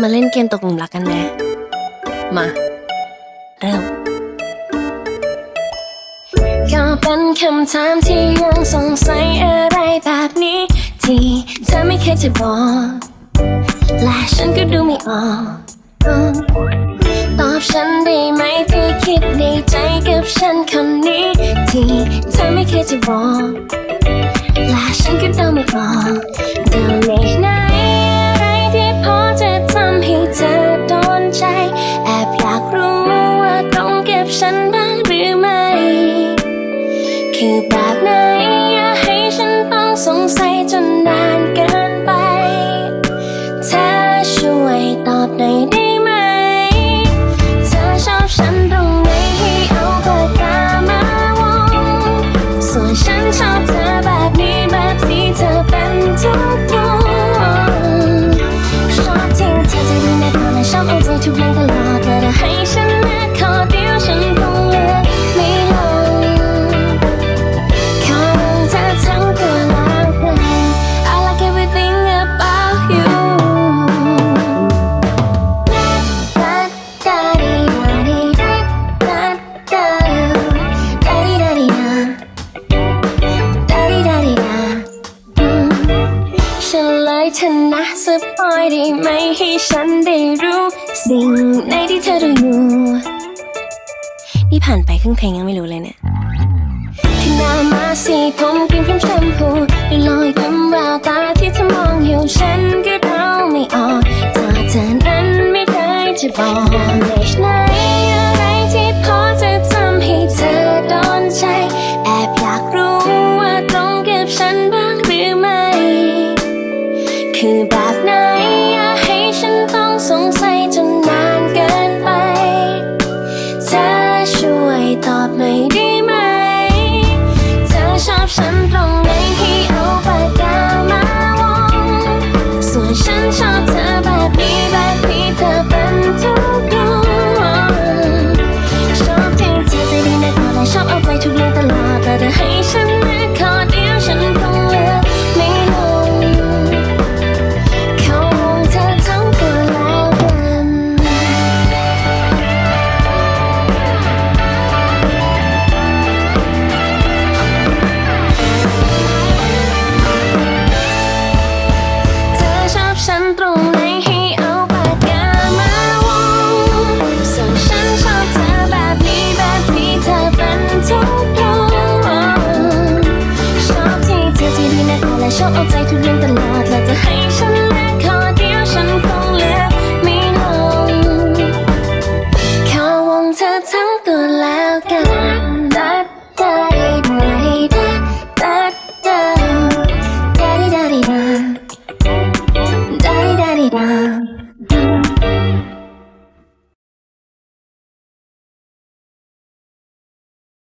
มาเล่นเกมตกหลุมรักกันไหม มา เริ่มก็เป็นคำถามที่ยังสงสัยอะไรแบบนี้ ที่เธอไม่เคยจะบอก และฉันก็ดูไม่ออกตอบฉันได้ไหมที่คิดในใจกับฉันคนนี้ ที่เธอไม่เคยจะบอก และฉันก็ดาไม่ออกเดาไม่ไหนอ ฉันเลยเธอนะสปอยได้ไหมให้ฉันได้รู้สิ่งไหนที่เธอดูอยู่นี่ผ่านไปครึ่งเพลงยังไม่รู้เลยเนี่ยที่หน้ามาสีผมกลิ่นครีมแชมพูหรือลอยยิ้มแววตาที่เธอมองอยู่ฉันก็เดาไม่ออกถ้าเธอนั้นไม่เคยจะบอกว่าไหน แบบไหนอย่าให้ฉันต้องสงสัยจนนานเกินไปเธอช่วยตอบหน่อยได้ไหม เธอชอบฉันตรง ตรงไหนให้เอาปากกามาวงส่วนฉันชอบเธอแบบนี้แบบที่เธอเป็นทุกดวงชอบที่เธอใจดีนักและชอบเอาใจทุกเรื่องตลอดและจะให้ฉัน